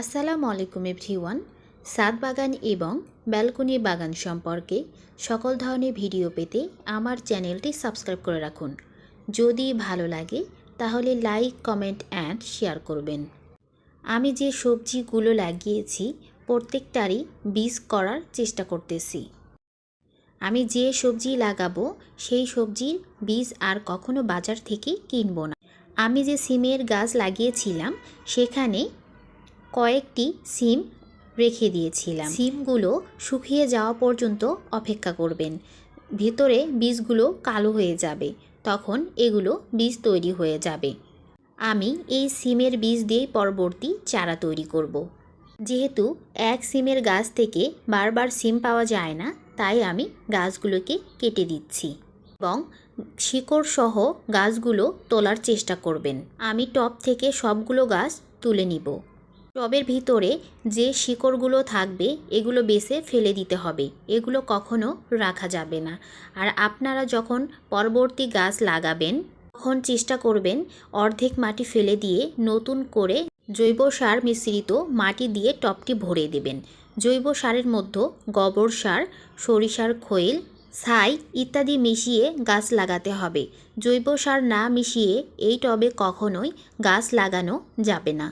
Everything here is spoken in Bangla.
আসসালামু আলাইকুম এভরিওয়ান। সাদ বাগান এবং ব্যালকনি বাগান সম্পর্কে সকল ধরনের ভিডিও পেতে আমার চ্যানেলটি সাবস্ক্রাইব করে রাখুন। যদি ভালো লাগে, তাহলে লাইক, কমেন্ট অ্যান্ড শেয়ার করবেন। আমি যে সবজিগুলো লাগিয়েছি, প্রত্যেকটারই বীজ করার চেষ্টা করতেছি। আমি যে সবজি লাগাবো, সেই সবজির বীজ আর কখনো বাজার থেকে কিনবো না। আমি যে সিমের গাছ লাগিয়েছিলাম, সেখানে কয়েকটি সিম রেখে দিয়েছিলাম। সিমগুলো শুকিয়ে যাওয়া পর্যন্ত অপেক্ষা করবেন। ভেতরে বীজগুলো কালো হয়ে যাবে। তখন এগুলো বীজ তৈরি হয়ে যাবে। আমি এই সিমের বীজ দিয়েই পরবর্তী চারা তৈরি করব। যেহেতু এক সিমের গাছ থেকে বারবার সিম পাওয়া যায় না, তাই আমি গাছগুলোকে কেটে দিচ্ছি এবং শিকড় সহ গাছগুলো তোলার চেষ্টা করবেন। আমি টপ থেকে সবগুলো গাছ তুলে নিব। টবের ভিতরে যে শিকড়গুলো থাকবে, এগুলো বেছে ফেলে দিতে হবে। এগুলো কখনো রাখা যাবে না। আর আপনারা যখন পরবর্তী গাছ লাগাবেন, তখন চেষ্টা করবেন অর্ধেক মাটি ফেলে দিয়ে নতুন করে জৈব সার মিশ্রিত মাটি দিয়ে টবটি ভরে দেবেন। জৈব সারের মধ্যে গোবর সার, সরিষার খৈল, ছাই ইত্যাদি মিশিয়ে গাছ লাগাতে হবে। জৈব সার না মিশিয়ে এই টবে কখনোই গাছ লাগানো যাবে না।